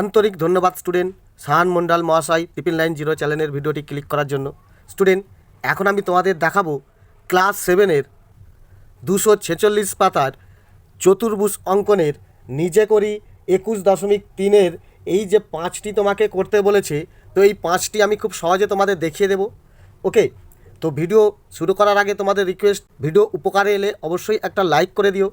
আন্তরিক ধন্যবাদ স্টুডেন্ট। সাহান মন্ডল মহাশয় ট্রিপল নাইন জিরো চ্যানেলের ভিডিওটি ক্লিক করার জন্য। স্টুডেন্ট, এখন আমি তোমাদের দেখাবো ক্লাস সেভেনের দুশো ছেচল্লিশ পাতার চতুর্ভুজ অঙ্কনের নিজে করি একুশ দশমিক তিনের এই যে পাঁচটি তোমাকে করতে বলেছে, তো এই পাঁচটি আমি খুব সহজে তোমাদের দেখিয়ে দেবো। ওকে, তো ভিডিও শুরু করার আগে তোমাদের রিকোয়েস্ট ভিডিও উপকারে এলে অবশ্যই একটা লাইক করে দিও।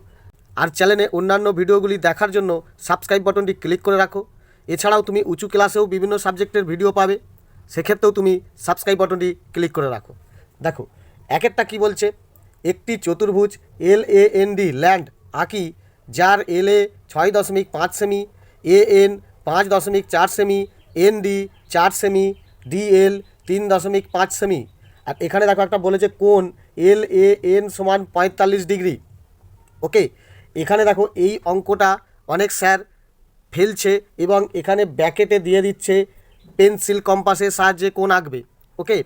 আর চ্যানেলে অন্যান্য ভিডিওগুলি দেখার জন্য সাবস্ক্রাইব বাটনটি ক্লিক করে রাখো। এছাড়াও তুমি উঁচু ক্লাসেও বিভিন্ন সাবজেক্টের ভিডিও পাবে। সেক্ষেত্রেও তুমি সাবস্ক্রাইব বাটনটি ক্লিক করে রাখো। দেখো, একেরটা কী বলছে? একটি চতুর্ভুজ L A N D land আঁকি, যার এল এ ছয় দশমিক পাঁচ সেমি এ এন পাঁচ দশমিক চার সেমি এন ডি চার সেমি ডি এল তিন দশমিক পাঁচ সেমি আর এখানে দেখো একটা বলেছে কোন এল এ এন সমান পঁয়তাল্লিশ ডিগ্রি। ওকে, এখানে দেখো এই অঙ্কটা অনেক স্যার ফেলছে এবং এখানে ব্যাকেটে দিয়ে দিচ্ছে পেন্সিল কম্পাসের সাহায্যে কোন আঁকবে, ওকে?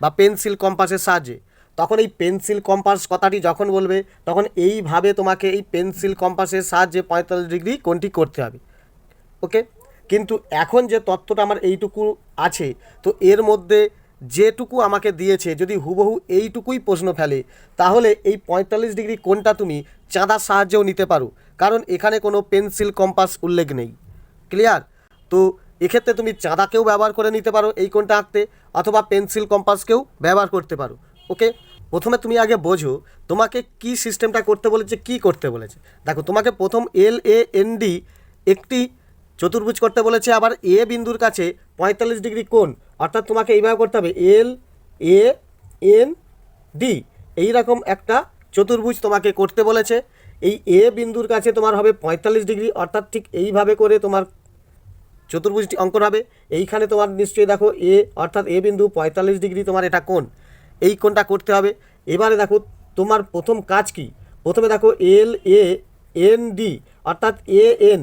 বা পেন্সিল কম্পাসের সাহায্যে। তখন এই পেন্সিল কম্পাস কথাটি যখন বলবে, তখন এইভাবে তোমাকে এই পেন্সিল কম্পাসের সাহায্যে পঁয়তাল্লিশ ডিগ্রি কোনটি করতে হবে, ওকে? কিন্তু এখন যে তথ্যটা আমার এইটুকু আছে, তো এর মধ্যে যেটুকু আমাকে দিয়েছে, যদি হুবহু এইটুকুই প্রশ্ন ফেলে, তাহলে এই পঁয়তাল্লিশ ডিগ্রি কোনটা তুমি চাঁদার সাহায্যেও নিতে পারো, কারণ এখানে কোনো পেন্সিল কম্পাস উল্লেখ নেই। ক্লিয়ার? তো এক্ষেত্রে তুমি চাঁদাকেও ব্যবহার করে নিতে পারো এই কোনটা আঁকতে, অথবা পেন্সিল, কম্পাসকেও ব্যবহার করতে পারো, ওকে? প্রথমে তুমি আগে বোঝো তোমাকে কি সিস্টেমটা করতে বলেছে, কি করতে বলেছে। দেখো, তোমাকে প্রথম এল এ এন ডি একটি চতুর্ভুজ করতে বলেছে, আবার এ বিন্দুর কাছে পঁয়তাল্লিশ ডিগ্রি কোণ, অর্থাৎ তোমাকে এইভাবে করতে হবে, এল এ এন ডি। এইরকম একটা চতুর্ভুজ তোমাকে করতে বলেছে এই এ বিন্দুর কাছে তোমার হবে পঁয়তাল্লিশ ডিগ্রি, অর্থাৎ ঠিক এইভাবে করে তোমার চতুর্ভুজটি অঙ্কন হবে। এইখানে তোমার নিশ্চয়ই দেখো এ, অর্থাৎ এ বিন্দু পঁয়তাল্লিশ ডিগ্রি, তোমার এটা কোণ। এই কোণটা করতে হবে। এবারে দেখো তোমার প্রথম কাজ কি? প্রথমে দেখো এল, এ, এন, ডি, অর্থাৎ এ, এন,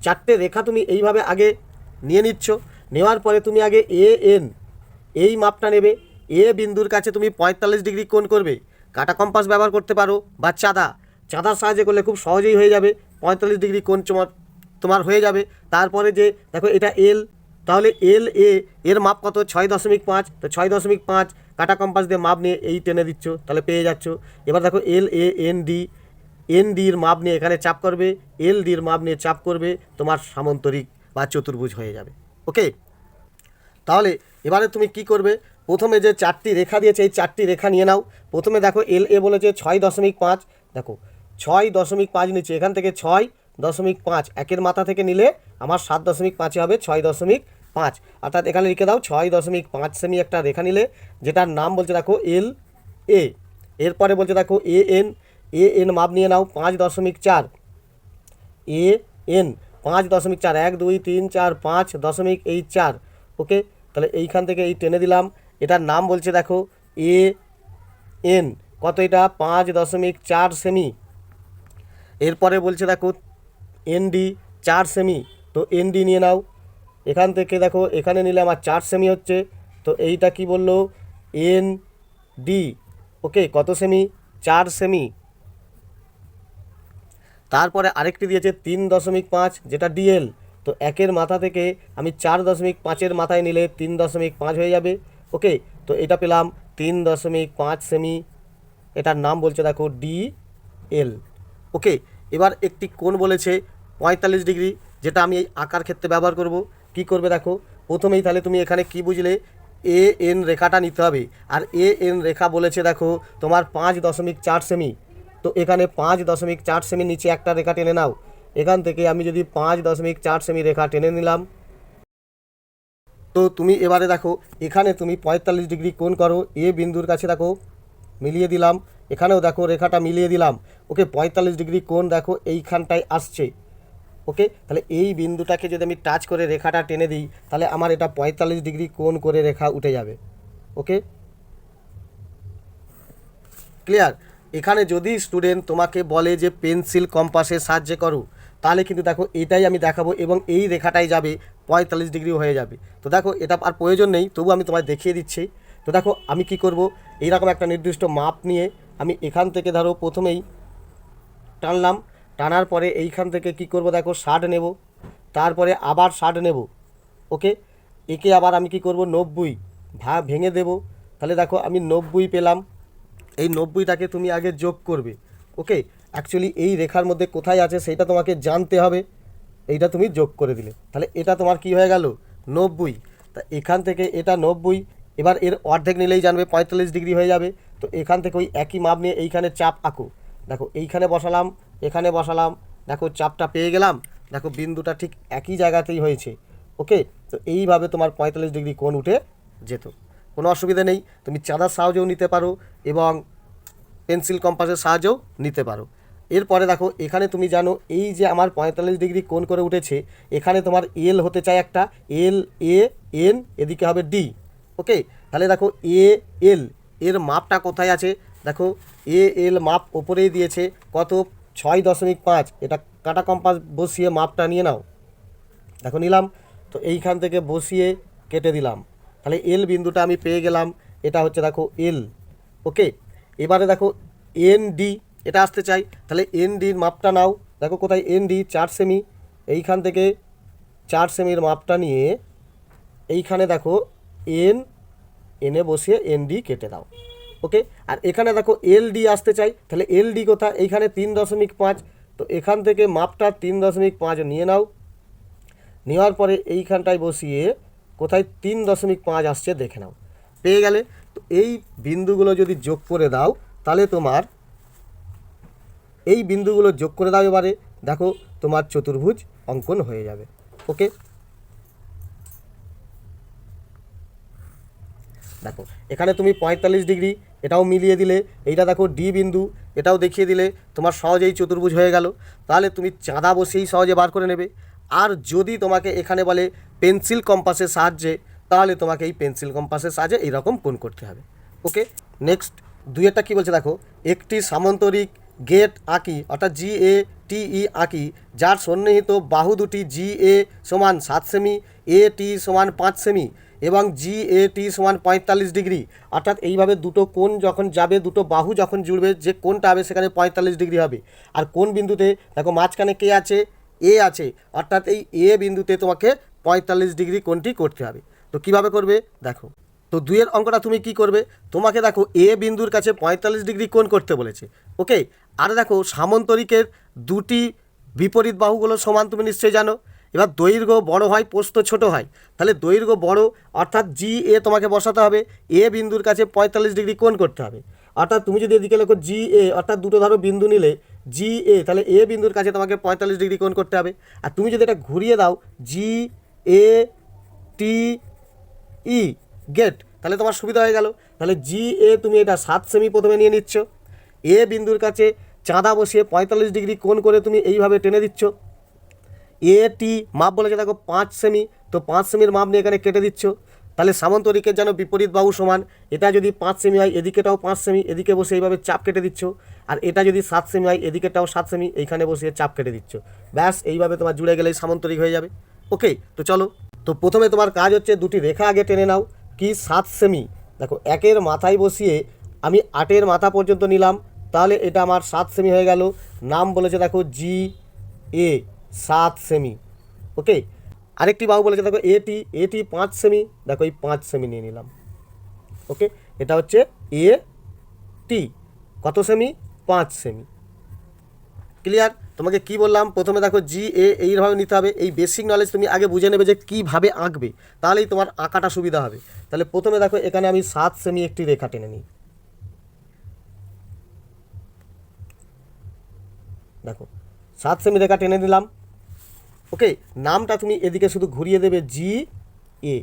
চারটে রেখা তুমি এইভাবে আগে নিয়ে নিচ্ছ। নেওয়ার পরে তুমি আগে এ, এন, এই মাপটা নেবে। এ বিন্দুর কাছে তুমি পঁয়তাল্লিশ ডিগ্রি কোণ করবে। কাটা কম্পাস ব্যবহার করতে পারো বা চাঁদা। চাঁদার সাহায্যে করলে খুব সহজেই হয়ে যাবে। পঁয়তাল্লিশ ডিগ্রি কোণ তোমার তোমার হয়ে যাবে। তারপরে যে, দেখো এটা এল তাহলে এল এ এর মাপ কত? ছয় দশমিক পাঁচ। তো ছয় দশমিক পাঁচ কাটা কম্পাস দিয়ে মাপ নিয়ে এই টেনে দিচ্ছ, তাহলে পেয়ে যাচ্ছ। এবার দেখো L A N D N ডির মাপ নিয়ে এখানে চাপ করবে। এল ডির মাপ নিয়ে চাপ করবে, তোমার সামন্তরিক বা চতুর্ভুজ হয়ে যাবে। ওকে? তাহলে এবারে তুমি কি করবে? প্রথমে যে চারটি রেখা দিয়েছে, এই চারটি রেখা নিয়ে নাও। প্রথমে দেখো এল এ বলেছে ছয় দশমিক পাঁচ। দেখো ছয় দশমিক পাঁচ নিচ্ছে। এখান থেকে ছয় দশমিক পাঁচ একের মাথা থেকে নিলে আমার সাত দশমিক পাঁচে হবে ছয় দশমিক পাঁচ। অর্থাৎ এখানে লিখে দাও, ছয় দশমিক পাঁচ সেমি একটা রেখা নিলে, যেটার নাম বলছে দেখো এল এ। এরপরে বলছে দেখো এ এন এ এন মাপ নিয়ে নাও, পাঁচ দশমিক চার। এ এন, পাঁচ দশমিক চার, এক, দুই, তিন, চার, পাঁচ দশমিক এই চার। ওকে? তাহলে এইখান থেকে এই টেনে দিলাম। এটার নাম বলছে দেখো এ এন। কত এটা? পাঁচ দশমিক চার সেমি এরপরে বলছে দেখো, এনডি চার সেমি তো এনডি নিয়ে নাও। এখান থেকে দেখো, এখানে নিলে আমার চার সেমি হচ্ছে। তো এইটা কি বলল? এন ডি ওকে, কত সেমি চার সেমি তারপরে আরেকটি দিয়েছে তিন দশমিক পাঁচ, যেটা ডিএল তো একের মাথা থেকে আমি চার দশমিক পাঁচের মাথায় নিলে তিন দশমিক পাঁচ হয়ে যাবে। ওকে, তো এটা পেলাম তিন দশমিক পাঁচ সেমি এটার নাম বলছে দেখো ডি এল ওকে এবার একটি কোণ বলেছে পঁয়তাল্লিশ ডিগ্রি, যেটা আমি এই আঁকার ক্ষেত্রে ব্যবহার করব। কি করবে দেখো? প্রথমেই তাহলে তুমি এখানে কি বুঝলে? এ এন রেখাটা নিতে হবে। আর এ এন রেখা বলেছে দেখো, তোমার পাঁচ দশমিক চার সেমি। তো এখানে পাঁচ দশমিক চার সেমি নিচে একটা রেখা টেনে নাও। এখান থেকে আমি যদি পাঁচ দশমিক চার সেমি রেখা টেনে নিলাম। তো তুমি এবারে দেখো, এখানে তুমি পঁয়তাল্লিশ ডিগ্রি কোণ করো। এ বিন্দুর কাছে দেখো, মিলিয়ে দিলাম। এখানেও দেখো রেখাটা মিলিয়ে দিলাম। ওকে পঁয়তাল্লিশ ডিগ্রি কোণ দেখো, এইখানটায় আসছে। ওকে? তাহলে এই বিন্দুটাকে যদি আমি টাচ করে রেখাটা টেনে দিই, তাহলে আমার এটা পঁয়তাল্লিশ ডিগ্রি কোণ করে রেখা উঠে যাবে। ওকে? ক্লিয়ার? এখানে যদি স্টুডেন্ট তোমাকে বলে যে পেন্সিল কম্পাসের সাহায্যে করো, তাহলে কিন্তু দেখো এটাই আমি দেখাবো এবং এই রেখাটাই যাবে পঁয়তাল্লিশ ডিগ্রি হয়ে যাবে। তো দেখো, এটা আর প্রয়োজন নেই, তবু আমি তোমায় দেখিয়ে দিচ্ছি। তো দেখো, আমি কি করব? এইরকম একটা নির্দিষ্ট মাপ নিয়ে আমি এখান থেকে ধরো প্রথমেই টানলাম, টানার পরে এইখান থেকে কি করব দেখো, ষাট নেব, তারপরে আবার ষাট নেব, ওকে? একে আবার আমি কি করব, নব্বই ভা, ভেঙে দেব। তাহলে দেখো আমি নব্বই পেলাম, এই নব্বইটাকে তুমি আগে যোগ করবে, ওকে? অ্যাকচুয়ালি এই রেখার মধ্যে কোথায় আছে সেটা তোমাকে জানতে হবে, এইটা তুমি যোগ করে দিলে। তাহলে এটা তোমার কি হয়ে গেল? নব্বই। তা এখান থেকে এটা নব্বই, এবার এর অর্ধেক নিলেই জানবে, পঁয়তাল্লিশ ডিগ্রি হয়ে যাবে। তো এখান থেকে ওই একই মাপ নিয়ে এইখানে চাপ আঁকো। দেখো, এইখানে বসালাম, এখানে বসালাম, দেখো চাপটা পেয়ে গেলাম, দেখো বিন্দুটা ঠিক একই জায়গাতেই হয়েছে, ওকে? তো এইভাবে তোমার পঁয়তাল্লিশ ডিগ্রি কোণ উঠে যেত। কোনো অসুবিধা নেই, তুমি চাঁদার সাহায্যেও নিতে পারো এবং পেন্সিল কম্পাসের সাহায্যেও নিতে পারো। এরপরে দেখো, এখানে তুমি জানো, এই যে আমার পঁয়তাল্লিশ ডিগ্রি কোণ করে উঠেছে, এখানে তোমার এল হতে চায় একটা, এল, এ, এন, এদিকে হবে ডি, ওকে? তাহলে দেখো, এ, এল এর মাপটা কোথায় আছে? দেখো, এ এল মাপ ওপরেই দিয়েছে কত? ছয় দশমিক পাঁচ। এটা কাটা কম্পাস বসিয়ে মাপটা নিয়ে নাও। দেখো, নিলাম। তো এইখান থেকে বসিয়ে কেটে দিলাম। তাহলে এল বিন্দুটা আমি পেয়ে গেলাম। এটা হচ্ছে, দেখো, এল। ওকে? এবারে দেখো, এন ডি, এটা আসতে চাই। তাহলে এন ডির মাপটা নাও। দেখো কোথায়? এন ডি, চার সেমি। এইখান থেকে চার সেমির মাপটা নিয়ে এইখানে দেখো, এন এনে বসিয়ে এন ডি কেটে দাও ওকে আর এখানে দেখো এল ডি আসতে চাই, তাহলে এল ডি কোথায়? এইখানে তিন দশমিক পাঁচ, তো এখান থেকে মাপটা তিন দশমিক পাঁচ নিয়ে নাও। নেওয়ার পরে এইখানটায় বসিয়ে কোথায় তিন দশমিক পাঁচ আসছে দেখে নাও। পেয়ে গেলে, তো এই বিন্দুগুলো যদি যোগ করে দাও, তাহলে তোমার এই বিন্দুগুলো যোগ করে দাও এবারে, দেখো তোমার চতুর্ভুজ অঙ্কন হয়ে যাবে ওকে দেখো, এখানে তুমি পঁয়তাল্লিশ ডিগ্রি, এটাও মিলিয়ে দিলে, এইটা দেখো ডি বিন্দু, এটাও দেখিয়ে দিলে তোমার সহজেই চতুর্ভুজ হয়ে গেল। তাহলে তুমি চাঁদা বসেই সহজে বার করে নেবে। আর যদি তোমাকে এখানে বলে পেন্সিল কম্পাসের সাহায্যে, তাহলে তোমাকে এই পেন্সিল কম্পাসের সাহায্যে এইরকম কোণ করতে হবে। ওকে, নেক্সট দুইয়েরটা কী বলছে দেখো? একটি সামান্তরিক গেট আঁকি, অর্থাৎ জি এ টি ই আঁকি, যার সন্নিহিত বাহু দুটি জি এ সমান সাত সেমি এ টি সমান পাঁচ সেমি এবং জি এ টি সমান পঁয়তাল্লিশ ডিগ্রি। অর্থাৎ এইভাবে দুটো কোণ যখন যাবে, দুটো বাহু যখন জুড়বে, যে কোণটা হবে সেখানে পঁয়তাল্লিশ ডিগ্রি হবে। আর কোন বিন্দুতে, দেখো মাঝখানে কে আছে? এ আছে। অর্থাৎ এই এ বিন্দুতে তোমাকে পঁয়তাল্লিশ ডিগ্রি কোণটি করতে হবে। তো কীভাবে করবে? দেখো। তো দুইয়ের অঙ্কটা তুমি কি করবে? তোমাকে দেখো এ বিন্দুর কাছে পঁয়তাল্লিশ ডিগ্রি কোণ করতে বলেছে। ওকে আর দেখো সামন্তরিকের দুটি বিপরীত বাহুগুলো সমান, তুমি নিশ্চয়ই জানো। এবার দৈর্ঘ্য বড় হয় পোস্ত ছোট হয়। তাহলে দৈর্ঘ্য বড়, অর্থাৎ জি এ তোমাকে বসাতে হবে। এ বিন্দুর কাছে পঁয়তাল্লিশ ডিগ্রি কোণ করতে হবে। অর্থাৎ তুমি যদি এদিকে লেখো জি এ অর্থাৎ দুটো ধরো বিন্দু নিলে জি এ তাহলে এ বিন্দুর কাছে তোমাকে পঁয়তাল্লিশ ডিগ্রি কোণ করতে হবে। আর তুমি যদি এটা ঘুরিয়ে দাও জি এ টি ই গেট তাহলে তোমার সুবিধা হয়ে গেল। তাহলে জি এ তুমি এটা সাত সেমি প্রথমে নিয়ে নিচ্ছ। এ বিন্দুর কাছে চাঁদা বসিয়ে পঁয়তাল্লিশ ডিগ্রি কোণ করে তুমি এইভাবে টেনে দিচ্ছ। এ টি মাপ বলেছে দেখো পাঁচ সেমি তো পাঁচ সেমির মাপ নিয়ে এখানে কেটে দিচ্ছ। তাহলে সামন্তরিকের যেন বিপরীত বাহু সমান, এটা যদি পাঁচ সেমি হয়, এদিকেটাও পাঁচ সেমি এদিকে বসে এইভাবে চাপ কেটে দিচ্ছ। আর এটা যদি সাত সেমি হয়, এদিকেটাও সাত সেমি এইখানে বসিয়ে চাপ কেটে দিচ্ছ। ব্যাস, এইভাবে তোমার জুড়ে গেলেই সামন্তরিক হয়ে যাবে। ওকে তো চলো। তো প্রথমে তোমার কাজ হচ্ছে দুটি রেখা আগে টেনে নাও। কি? সাত সেমি দেখো, একের মাথায় বসিয়ে আমি আটের মাথা পর্যন্ত নিলাম। তাহলে এটা আমার সাত সেমি হয়ে গেল। নাম বলেছে দেখো জি এ সাত সেমি ওকে আরেকটি বাহু বলেছে, দেখো এটি এটি পাঁচ সেমি দেখো এই পাঁচ সেমি নিয়ে নিলাম ওকে এটা হচ্ছে এ টি কত সেমি পাঁচ সেমি ক্লিয়ার তোমাকে কি বললাম? প্রথমে দেখো জি এ এইভাবে নিতে হবে। এই বেসিক নলেজ তুমি আগে বুঝে নেবে যে কীভাবে আঁকবে, তাহলেই তোমার আঁকাটা সুবিধা হবে। তাহলে প্রথমে দেখো এখানে আমি সাত সেমি একটি রেখা টেনে নিই। দেখো, সাত সেমি রেখা টেনে দিলাম ওকে, নামটা তুমি এদিকে শুধু ঘুরিয়ে দেবে জি এ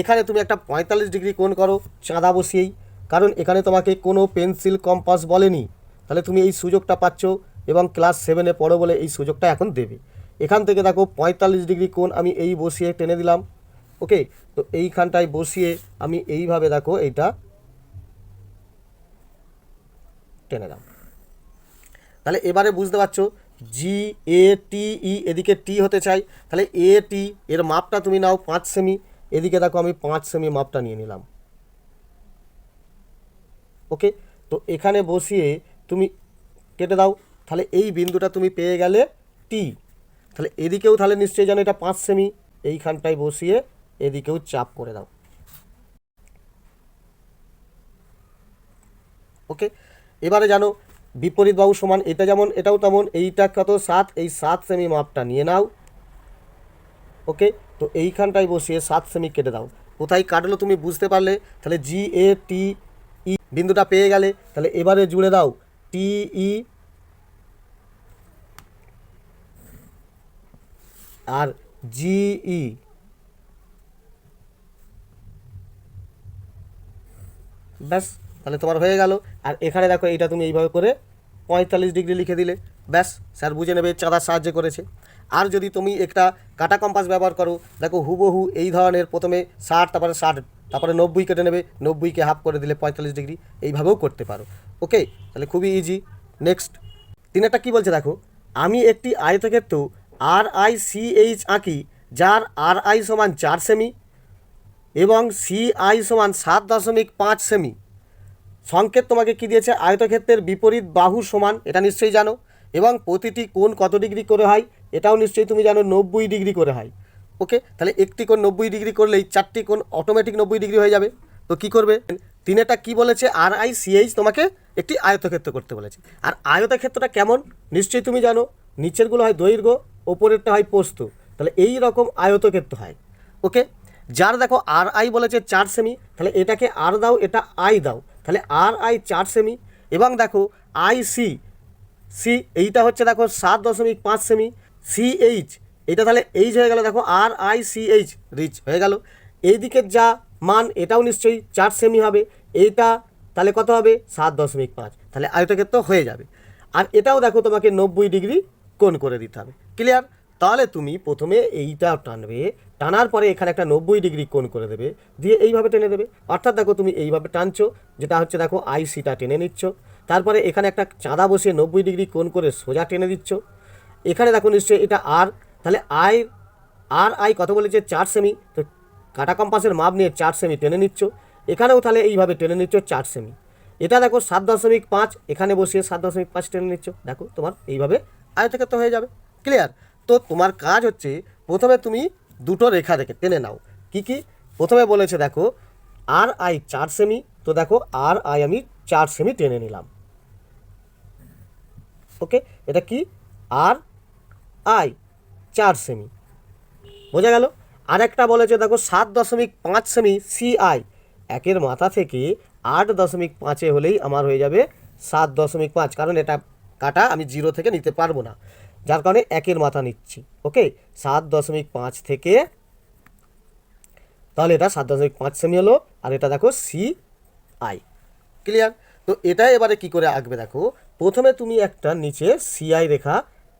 এখানে তুমি একটা পঁয়তাল্লিশ ডিগ্রি কোণ করো, চাঁদা বসিয়েই। কারণ এখানে তোমাকে কোনো পেন্সিল, কম্পাস বলেনি। তাহলে তুমি এই সুযোগটা পাচ্ছ এবং ক্লাস সেভেনে পড়ো বলে এই সুযোগটা এখন দেবে। এখান থেকে দেখো পঁয়তাল্লিশ ডিগ্রি কোণ আমি এই বসিয়ে টেনে দিলাম। ওকে, তো এইখানটায় বসিয়ে আমি এইভাবে দেখো এইটা টেনে দাও। তাহলে এবারে বুঝতে পারছ জি এ টি ই এদিকে টি হতে চাই, তাহলে এ টি এর মাপটা তুমি নাও পাঁচ সেমি এদিকে দেখো আমি পাঁচ সেমি মাপটা নিয়ে নিলাম। ওকে তো এখানে বসিয়ে তুমি কেটে দাও, তাহলে এই বিন্দুটা তুমি পেয়ে গেলে টি তাহলে এদিকেও তাহলে নিশ্চয়ই জানো এটা পাঁচ সেমি এইখানটায় বসিয়ে এদিকেও চাপ করে দাও। ওকে এবারে জানো বিপরীত বাহু সমান, এটা যেমন, এটাও তেমন এইটা কত? সাত, এই সাত সেমি মাপটা নিয়ে নাও। ওকে? তো এইখানটায় বসিয়ে সাত সেমি কেটে দাও। কোথায় কাটলো তুমি বুঝতে পারলে? তাহলে জি এ টি ই বিন্দুটা পেয়ে গেলে, তাহলে এবারে জুড়ে দাও। টি ই আর জিই ব্যাস। তাহলে তোমার হয়ে গেল। আর এখানে দেখো, এইটা তুমি এইভাবে করে পঁয়তাল্লিশ ডিগ্রি লিখে দিলে। ব্যাস, স্যার বুঝে নেবে চাঁদার সাহায্য করেছে। আর যদি তুমি একটা কাটা কম্পাস ব্যবহার করো, দেখো হুবহু এই ধরনের প্রথমে ষাট, তারপরে ষাট, তারপরে নব্বই কেটে নেবে, নব্বইকে হাফ করে দিলে পঁয়তাল্লিশ ডিগ্রি। এইভাবেও করতে পারো। ওকে তাহলে খুবই ইজি নেক্সট তিনেরটা কী বলছে দেখো? আমি একটি আয়তক্ষেত্র আর আই সি এইচ আঁকি, যার আর আই সমান চার সেমি এবং সি আই সমান সাত দশমিক পাঁচ সেমি। সংকেত তোমাকে কি দিয়েছে? আয়তক্ষেত্রের বিপরীত বাহু সমান, এটা নিশ্চয়ই জানো। এবং প্রতিটি কোণ কত ডিগ্রি করে হয়, এটাও নিশ্চয়ই তুমি জানো নব্বই ডিগ্রি করে হয়। ওকে? তাহলে একটি কোণ নব্বই ডিগ্রি করলেই চারটি কোণ অটোমেটিক নব্বই ডিগ্রি হয়ে যাবে। তো কি করবে? তিনেটা কি বলেছে? আর আই সিএইচ তোমাকে একটি আয়তক্ষেত্র করতে বলেছে। আর আয়তক্ষেত্রটা কেমন? নিশ্চয়ই তুমি জানো, নিচেরগুলো হয় দৈর্ঘ্য, ওপরেরটা হয় পোস্ত তাহলে এই রকম আয়তক্ষেত্র হয়। ওকে? যার দেখো আর আই বলেছে চার সেমি তাহলে এটাকে আর দাও, এটা আই দাও। তাহলে আর আই চার সেমি এবং দেখো আই সি সি এইটা হচ্ছে দেখো সাত দশমিক পাঁচ সেমি সি এইচ এটা তাহলে এইচ হয়ে গেল দেখো আর আই সি এইচ রিচ হয়ে গেল। এই দিকের যা মান এটাও নিশ্চয়ই চার সেমি হবে, এইটা তাহলে কত হবে? সাত দশমিক পাঁচ। তাহলে আয়তক্ষেত্র হয়ে যাবে। আর এটাও দেখো তোমাকে নব্বই ডিগ্রি কোণ করে দিতে হবে। ক্লিয়ার তাহলে তুমি প্রথমে এইটা টানবে, টানার পরে এখানে একটা নব্বই ডিগ্রি কোণ করে দেবে, দিয়ে এইভাবে টেনে দেবে। অর্থাৎ দেখো তুমি এইভাবে টানছো, যেটা হচ্ছে দেখো আইসিটা টেনে নিচ্ছ। তারপরে এখানে একটা চাঁদা বসিয়ে নব্বই ডিগ্রি কোণ করে সোজা টেনে দিচ্ছ। এখানে দেখো নিশ্চয়ই এটা আর তাহলে আই আর আই কত বলেছে? চার সেমি তো কাটা কম্পাসের মাপ নিয়ে চার সেমি টেনে নিচ্ছ। এখানেও তাহলে এইভাবে টেনে নিচ্ছ চার সেমি এটা দেখো সাত দশমিক পাঁচ, এখানে বসিয়ে সাত দশমিক পাঁচ টেনে নিচ্ছ। দেখো তোমার এইভাবে আয়তক্ষেত্র হয়ে যাবে। ক্লিয়ার তো তোমার কাজ হচ্ছে প্রথমে তুমি দুটো রেখা দেখে টেনে নাও। কি কি? প্রথমে বলেছে, দেখো আর আই চার সেমি তো দেখো আর আই আমি চার সেমি টেনে নিলাম। ওকে? এটা কি? আর আই চার সেমি বোঝা গেল? আর একটা বলেছে, দেখো, সাত দশমিক পাঁচ সেমি সিআই একের মাথা থেকে আট দশমিক পাঁচে হলেই আমার হয়ে যাবে সাত দশমিক পাঁচ, কারণ এটা কাটা আমি জিরো থেকে নিতে পারব না। যার কারণে একের মাথা নিচ্ছি ওকে সাত দশমিক পাঁচ থেকে, তাহলে এটা সাত দশমিক পাঁচ সেমি হলো, আর এটা দেখো সি আই ক্লিয়ার তো এটা এবারে কি করে আঁকবে দেখো? প্রথমে তুমি একটা নিচে সিআই রেখা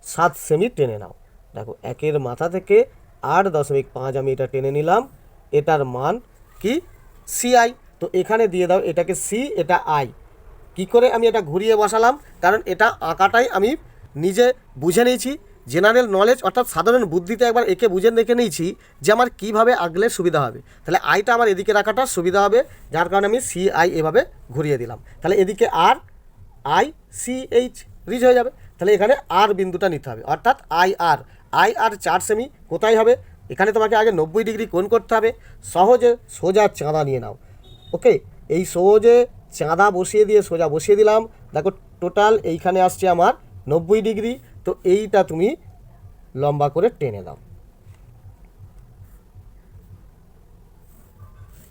সাত সেমি টেনে নাও। দেখো, একের মাথা থেকে আট দশমিক পাঁচ আমি এটা টেনে নিলাম। এটার মান কি? সিআই তো এখানে দিয়ে দাও, এটাকে সি এটা আই কি করে আমি এটা ঘুরিয়ে বসালাম? কারণ এটা আঁকাটাই আমি নিজে বুঝে নিয়েছি জেনারেল নলেজ অর্থাৎ সাধারণ বুদ্ধিতে একবার একে বুঝে দেখে নিয়েছি যে আমার কীভাবে আঁকলে সুবিধা হবে। তাহলে আইটা আমার এদিকে রাখাটা সুবিধা হবে, যার কারণে আমি সি আই এভাবে ঘুরিয়ে দিলাম। তাহলে এদিকে আর আই সি এইচ রিচ হয়ে যাবে। তাহলে এখানে আর বিন্দুটা নিতে হবে। অর্থাৎ আই আর আই আর চার সেমি কোথায় হবে? এখানে তোমাকে আগে নব্বই ডিগ্রি কোণ করতে হবে। সহজে সোজা চাঁদা নিয়ে নাও। ওকে এই সহজে চাঁদা বসিয়ে দিয়ে সোজা বসিয়ে দিলাম। দেখো টোটাল এইখানে আসছে আমার নব্বই ডিগ্রি, তো এইটা তুমি লম্বা করে টেনে দাও।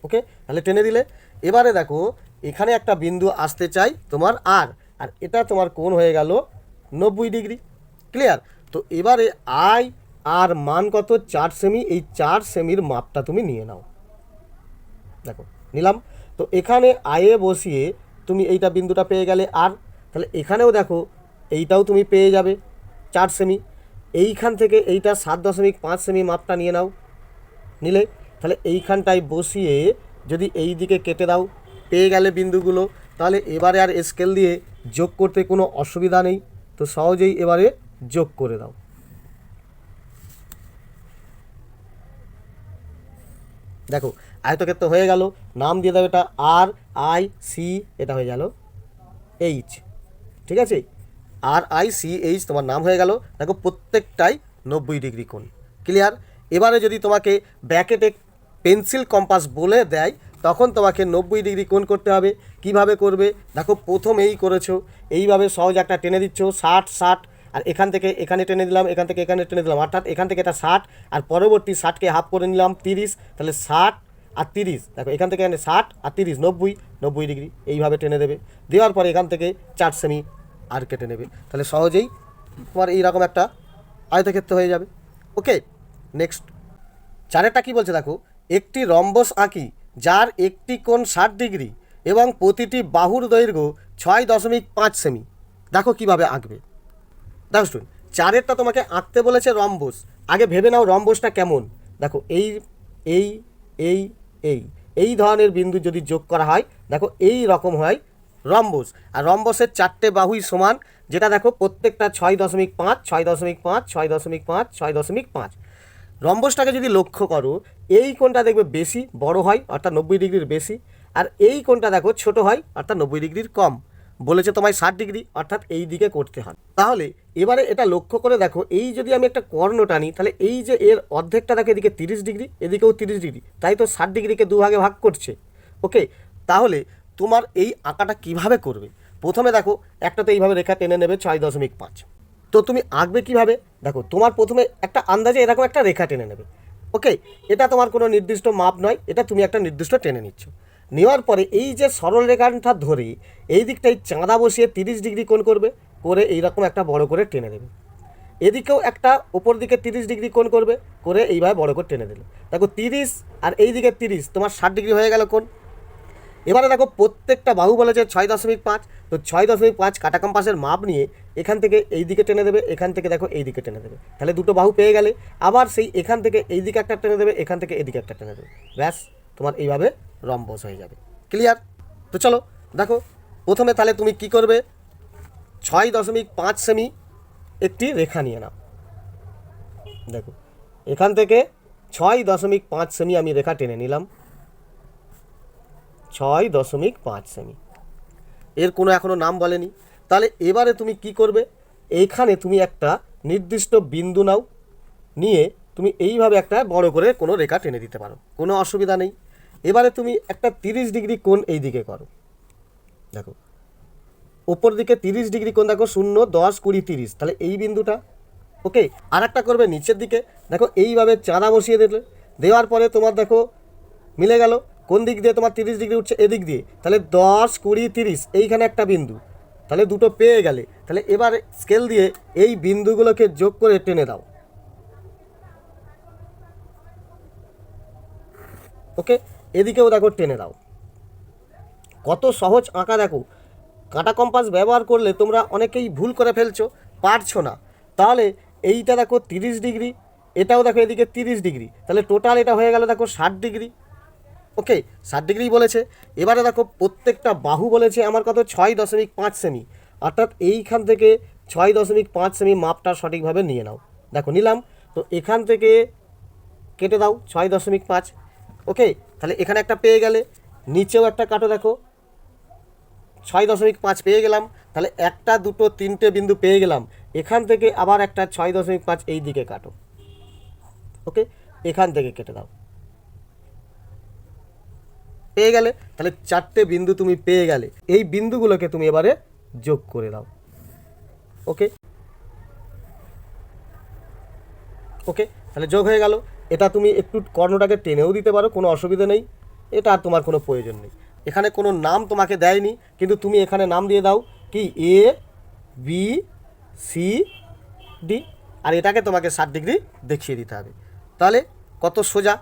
ওকে? তাহলে টেনে দিলে। এবারে দেখো, এখানে একটা বিন্দু আসতে চাই তোমার আর আর এটা তোমার কোণ হয়ে গেল নব্বই ডিগ্রি। ক্লিয়ার তো এবারে আই আর মান কত? চার সেমি এই চার সেমির মাপটা তুমি নিয়ে নাও। দেখো, নিলাম। তো এখানে আয়ে বসিয়ে তুমি এইটা বিন্দুটা পেয়ে গেলে আর তাহলে এখানেও দেখো এইটাও তুমি পেয়ে যাবে চার সেমি এইখান থেকে এইটা সাত দশমিক পাঁচ সেমি মাপটা নিয়ে নাও। নিলে তাহলে এইখানটায় বসিয়ে যদি এই দিকে কেটে দাও, পেয়ে গেলে বিন্দুগুলো, তাহলে এবারে আর স্কেল দিয়ে যোগ করতে কোনো অসুবিধা নেই। তো সহজেই এবারে যোগ করে দাও। দেখো, আয়তক্ষেত্র হয়ে গেল, নাম দিয়ে দাও এটা আর আই সি এটা হয়ে গেল এইচ ঠিক আছে? আর আই সি এইচ তোমার নাম হয়ে গেল। দেখো প্রত্যেকটাই নব্বই ডিগ্রি কোণ। ক্লিয়ার এবারে যদি তোমাকে ব্র্যাকেটে পেন্সিল কম্পাস বলে দেয়, তখন তোমাকে নব্বই ডিগ্রি কোণ করতে হবে। কীভাবে করবে? দেখো প্রথম এই করেছ। এইভাবে সহজ একটা টেনে দিচ্ছ, ষাট ষাট, আর এখান থেকে এখানে টেনে দিলাম, এখান থেকে এখানে টেনে দিলাম। অর্থাৎ এখান থেকে এটা ষাট, আর পরবর্তী ষাটকে হাফ করে নিলাম, তিরিশ, তাহলে ষাট আর তিরিশ। দেখো এখান থেকে এখানে ষাট আর তিরিশ, নব্বই নব্বই ডিগ্রি। এইভাবে টেনে দেবে। দেওয়ার পরে এখান থেকে চার সেমি আর কেটে নেবে। তাহলে সহজেই তোমার এইরকম একটা আয়তক্ষেত্র হয়ে যাবে। ওকে নেক্সট চারেরটা কি বলছে দেখো? একটি রম্বস আঁকি, যার একটি কোণ ষাট ডিগ্রি এবং প্রতিটি বাহুর দৈর্ঘ্য ছয় দশমিক পাঁচ সেমি। দেখো কীভাবে আঁকবে। দেখো স্টুডেন্ট চারেরটা তোমাকে আঁকতে বলেছে রম্বস। আগে ভেবে নাও রম্বসটা কেমন। দেখো, এই এই এই এই এই ধরনের বিন্দু যদি যোগ করা হয়, দেখো, এই রকম হয় রম্বস। আর রম্বসের চারটে বাহুই সমান, যেটা দেখো প্রত্যেকটা ছয় দশমিক পাঁচ, ছয় দশমিক পাঁচ, ছয় দশমিক পাঁচ, ছয় দশমিক পাঁচ। রম্বসটাকে যদি লক্ষ্য করো, এই কোণটা দেখবে বেশি, বড় হয়, অর্থাৎ নব্বই ডিগ্রির বেশি। আর এই কোণটা দেখো ছোট হয়, অর্থাৎ নব্বই ডিগ্রির কম। বলেছে তোমায় ষাট ডিগ্রি, অর্থাৎ এই দিকে করতে হয়। তাহলে এবারে এটা লক্ষ্য করে দেখো, এই যদি আমি একটা কর্ণ টানি, তাহলে এই যে এর অর্ধেকটা দেখো এদিকে তিরিশ ডিগ্রি, এদিকেও তিরিশ ডিগ্রি। তাই তো ষাট ডিগ্রিকে দুভাগে ভাগ করছে। ওকে? তাহলে তোমার এই আঁকাটা কীভাবে করবে? প্রথমে দেখো, একটা তো এইভাবে রেখা টেনে নেবে ছয় দশমিক পাঁচ। তো তুমি আঁকবে কীভাবে? দেখো, তোমার প্রথমে একটা আন্দাজে এরকম একটা রেখা টেনে নেবে। ওকে এটা তোমার কোনো নির্দিষ্ট মাপ নয়, এটা তুমি একটা নির্দিষ্ট টেনে নিচ্ছ। নেওয়ার পরে এই যে সরল রেখাটা ধরে, এই দিকটাই চাঁদা বসিয়ে তিরিশ ডিগ্রি কোণ করবে, করে এইরকম একটা বড় করে টেনে দেবে এদিকেও একটা ওপর দিকে তিরিশ ডিগ্রি কোণ করবে, করে এইভাবে বড় করে টেনে দিলে দেখো, তিরিশ আর এই দিকে তিরিশ, তোমার ষাট ডিগ্রি হয়ে গেল কোণ। এবারে দেখো প্রত্যেকটা বাহু বলেছে ছয় দশমিক পাঁচ, তো ছয় দশমিক পাঁচ কাটা কম্পাসের মাপ নিয়ে এখান থেকে এই দিকে টেনে দেবে, এখান থেকে দেখো এই দিকে টেনে দেবে। তাহলে দুটো বাহু পেয়ে গেলে আবার সেই এখান থেকে এই দিকে একটা টেনে দেবে, এখান থেকে এদিকে একটা টেনে দেবে। ব্যাস, তোমার এইভাবে রম্বস হয়ে যাবে। ক্লিয়ার তো চলো, দেখো, প্রথমে তাহলে তুমি কি করবে? ছয় দশমিক পাঁচ সেমি একটি রেখা নিয়ে নাও। দেখো, এখান থেকে ছয় দশমিক পাঁচ সেমি আমি রেখা টেনে নিলাম। ছয় দশমিক পাঁচ সেমি। এর কোনো এখনও নাম বলেনি। তাহলে এবারে তুমি কি করবে? এইখানে তুমি একটা নির্দিষ্ট বিন্দু নাও, নিয়ে তুমি এইভাবে একটা বড় করে কোনো রেখা টেনে দিতে পারো। কোনো অসুবিধা নেই। এবারে তুমি একটা তিরিশ ডিগ্রি কোণ এই দিকে করো। দেখো, ওপর দিকে তিরিশ ডিগ্রি কোণ, দেখো, শূন্য, দশ, কুড়ি, তিরিশ। তাহলে এই বিন্দুটা, ওকে? আর একটা করবে নিচের দিকে। দেখো, এইভাবে চাঁদা বসিয়ে দিলে দেওয়ার পরে তোমার, দেখো, মিলে গেল। কোন দিক দিয়ে তোমার তিরিশ ডিগ্রি উঠছে এদিক দিয়ে? তাহলে দশ, কুড়ি, তিরিশ, এইখানে একটা বিন্দু। তাহলে দুটো পেয়ে গেলে। তাহলে এবার স্কেল দিয়ে এই বিন্দুগুলোকে যোগ করে টেনে দাও। ওকে? এদিকেও দেখো টেনে দাও। কত সহজ আঁকা দেখো। কাঁটা কম্পাস ব্যবহার করলে তোমরা অনেকেই ভুল করে ফেলছো, পারছ না। তাহলে এইটা দেখো তিরিশ ডিগ্রি, এটাও দেখো এদিকে তিরিশ ডিগ্রি। তাহলে টোটাল এটা হয়ে গেল দেখো ষাট ডিগ্রি। ওকে, ষাট ডিগ্রি বলেছে। এবারে দেখো, প্রত্যেকটা বাহু বলেছে আমার কত? ছয় দশমিক পাঁচ সেমি। অর্থাৎ এইখান থেকে ছয় দশমিক পাঁচ সেমি মাপটা সঠিকভাবে নিয়ে নাও। দেখো, নিলাম। তো এখান থেকে কেটে দাও, ছয় দশমিক পাঁচ। ওকে, তাহলে এখানে একটা পেয়ে গেলে, নিচেও একটা কাটো দেখো। ছয় দশমিক পাঁচ পেয়ে গেলাম। তাহলে একটা, দুটো, তিনটে বিন্দু পেয়ে গেলাম। এখান থেকে আবার একটা ছয় দশমিক পাঁচ এই দিকে কাটো। ওকে, এখান থেকে কেটে দাও। পেয়ে গেলে, তাহলে চারটে বিন্দু তুমি পেয়ে গেলে, এই বিন্দুগুলোকে তুমি এবারে যোগ করে দাও। ওকে? ওকে? তাহলে যোগ হয়ে গেল। এটা তুমি একটু কর্ণটাকে টেনেও দিতে পারো, কোনো অসুবিধা নেই। এটা আর তোমার কোনো প্রয়োজন নেই। এখানে কোনো নাম তোমাকে দেয়নি, কিন্তু তুমি এখানে নাম দিয়ে দাও কি? এ বি সি ডি আর এটাকে তোমাকে ষাট ডিগ্রি দেখিয়ে দিতে হবে। তাহলে কত সোজা?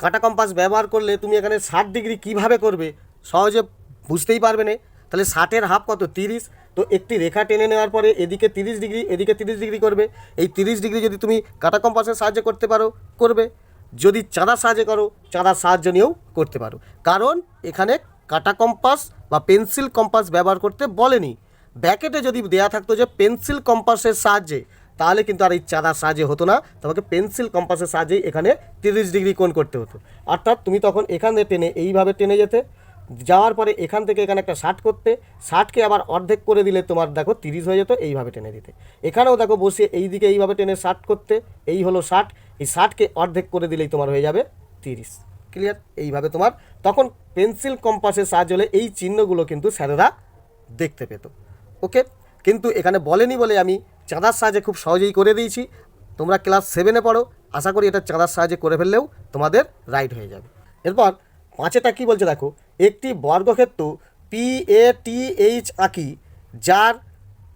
কাঁটা কম্পাস ব্যবহার করলে তুমি এখানে ষাট ডিগ্রি কীভাবে করবে? সহজে বুঝতেই পারবে না। তাহলে ষাটের হাফ কত? তিরিশ। তো একটি রেখা টেনে নেওয়ার পরে এদিকে তিরিশ ডিগ্রি, এদিকে তিরিশ ডিগ্রি করবে। এই তিরিশ ডিগ্রি যদি তুমি কাঁটা কম্পাসের সাহায্যে করতে পারো, করবে। যদি চাঁদার সাহায্যে করো, চাঁদার সাহায্য নিয়েও করতে পারো। কারণ এখানে কাঁটা কম্পাস বা পেন্সিল কম্পাস ব্যবহার করতে বলেনি। ব্যাকেটে যদি দেয়া থাকতো যে পেন্সিল কম্পাসের সাহায্যে তাহলে কিন্তু আর এই চাঁদার সাহায্যে হতো না। তোমাকে পেন্সিল কম্পাসের সাহায্যেই এখানে তিরিশ ডিগ্রি কোণ করতে হতো। অর্থাৎ তুমি তখন এখান এখানে টেনে এইভাবে টেনে যেতে, যাওয়ার পরে এখান থেকে এখানে একটা ষাট করতে ষাটকে আবার অর্ধেক করে দিলে তোমার দেখো তিরিশ হয়ে যেত, এইভাবে টেনে দিতে। এখানেও দেখো বসে এই দিকে এইভাবে টেনে ষাট করতে, এই হলো ষাট এই ষাটকে অর্ধেক করে দিলেই তোমার হয়ে যাবে তিরিশ। ক্লিয়ার এইভাবে তোমার, তখন পেন্সিল কম্পাসের সাহায্য হলে এই চিহ্নগুলো কিন্তু স্যারেরা দেখতে পেত। ওকে কিন্তু এখানে বলেনি বলে আমি চাঁদার সাহায্যে খুব সহজেই করে দিয়েছি। তোমরা ক্লাস সেভেনে পড়ো। আশা করি এটা চাঁদার সাহায্যে করে ফেললেও তোমাদের রাইট হয়ে যাবে। এরপর পাঁচেটা কী বলছে দেখো? একটি বর্গক্ষেত্র পি এ টি এইচ আঁকি, যার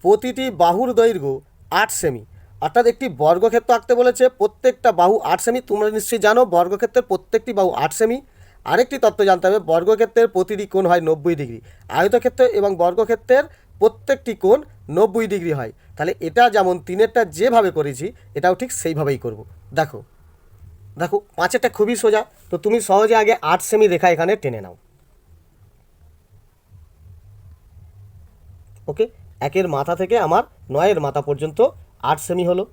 প্রতিটি বাহুর দৈর্ঘ্য আট সেমি। অর্থাৎ একটি বর্গক্ষেত্র আঁকতে বলেছে, প্রত্যেকটা বাহু আট সেমি। তোমরা নিশ্চয়ই জানো, বর্গক্ষেত্রের প্রত্যেকটি বাহু আট সেমি। আরেকটি তত্ত্ব জানতে হবে, বর্গক্ষেত্রের প্রতিটি কোণ হয় নব্বই ডিগ্রি। আয়তক্ষেত্র এবং বর্গক্ষেত্রের প্রত্যেকটি কোণ নব্বই ডিগ্রি হয়। তাহলে এটা যেমন তিনেরটা যেভাবে করেছি, এটাও ঠিক সেইভাবেই করব। দেখো দেখো, পাঁচেরটা খুবই সোজা। তো তুমি সহজে আগে আট সেমি রেখা এখানে টেনে নাও। ওকে, একের মাথা থেকে আমার নয়ের মাথা পর্যন্ত আট সেমি হলো।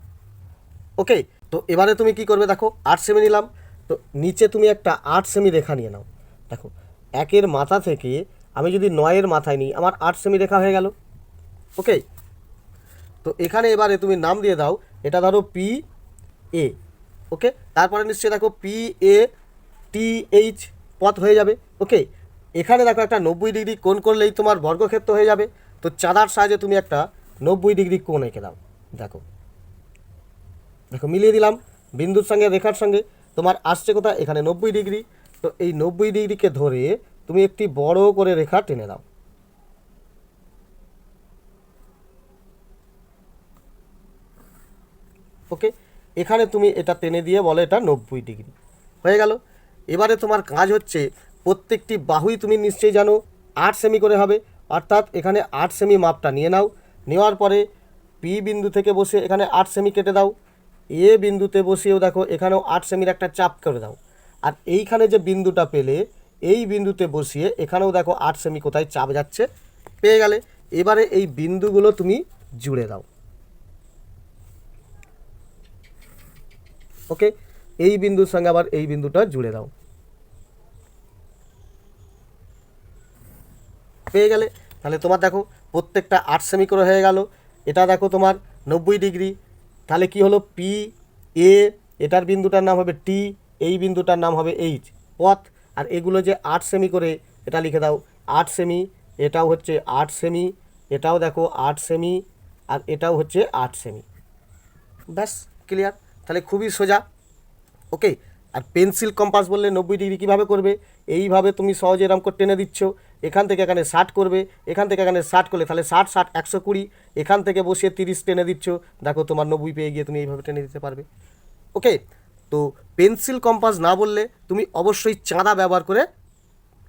ওকে, তো এবারে তুমি কি করবে দেখো, আট সেমি নিলাম। তো নিচে তুমি একটা আট সেমি রেখা নিয়ে নাও। দেখো, একের মাথা থেকে আমি যদি নয়ের মাথায় নিই, আমার আট সেমি রেখা হয়ে গেল। ওকে? তো এখানে এবারে তুমি নাম দিয়ে দাও, এটা ধরো পি এ ওকে? তারপরে নিশ্চয়ই দেখো পি এ টি এইচ পথ হয়ে যাবে, ওকে? এখানে দেখো একটা নব্বই ডিগ্রি কোণ করলেই তোমার বর্গক্ষেত্র হয়ে যাবে। তো চাঁদার সাহায্যে তুমি একটা নব্বই ডিগ্রি কোণ এঁকে দাও, দেখো। দেখো, মিলিয়ে দিলাম, বিন্দুর সঙ্গে, রেখার সঙ্গে। তোমার আসছে কোথায়? এখানে নব্বই ডিগ্রি। তো এই নব্বই ডিগ্রিকে ধরে তুমি একটি বড় করে রেখা টেনে দাও ওকে? এখানে তুমি এটা টেনে দিয়ে বলো এটা নব্বই ডিগ্রি। হয়ে গেল। এবারে তোমার কাজ হচ্ছে প্রত্যেকটি বাহুই তুমি নিশ্চয়ই জানো, আট সেমি করে হবে। অর্থাৎ এখানে আট সেমি মাপটা নিয়ে নাও। নেওয়ার পরে পি বিন্দু থেকে বসে এখানে আট সেমি কেটে দাও। এ বিন্দুতে বসিয়েও দেখো এখানেও আট সেমির একটা চাপ করে দাও। আর এইখানে যে বিন্দুটা পেলে এই বিন্দুতে বসিয়ে এখানেও দেখো আট সেমি কোথায় চাপ যাচ্ছে। পেয়ে গেলে এবারে এই বিন্দুগুলো তুমি জুড়ে দাও। ওকে এই বিন্দুর সঙ্গে আবার এই বিন্দুটা জুড়ে দাও। পেয়ে গেলে তাহলে তোমার দেখো প্রত্যেকটা আট সেমি করে হয়ে গেল। এটা দেখো তোমার নব্বই ডিগ্রি। তাহলে কি হলো? পি এ এটার বিন্দুটার নাম হবে টি এই বিন্দুটার নাম হবে এইচ পথ আর এগুলো যে আট সেমি করে, এটা লিখে দাও। আট সেমি এটাও হচ্ছে আট সেমি এটাও দেখো আট সেমি আর এটাও হচ্ছে আট সেমি ব্যাস ক্লিয়ার তাহলে খুবই সোজা। ওকে আর পেন্সিল কম্পাস বললে নব্বই ডিগ্রি কীভাবে করবে? এইভাবে তুমি সহজে এরম করে টেনে দিচ্ছ। এখান থেকে এখানে ষাট করবে, এখান থেকে এখানে ষাট করলে তাহলে ষাট ষাট, একশো কুড়ি। এখান থেকে বসিয়ে তিরিশ টেনে দিচ্ছ। দেখো তোমার নব্বই পেয়ে গিয়ে তুমি এইভাবে টেনে দিতে পারবে। ওকে তো পেন্সিল কম্পাস না বললে তুমি অবশ্যই চাঁদা ব্যবহার করে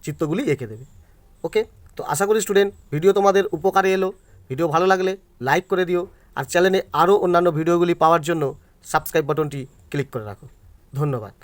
চিত্রগুলি এঁকে দেবে। ওকে? তো আশা করি স্টুডেন্ট, ভিডিও তোমাদের উপকারে এলো। ভিডিও ভালো লাগলে লাইক করে দিও আর চ্যানেলে আরও অন্যান্য ভিডিওগুলি পাওয়ার জন্য সাবস্ক্রাইব বাটনটি ক্লিক করে রাখো। ধন্যবাদ।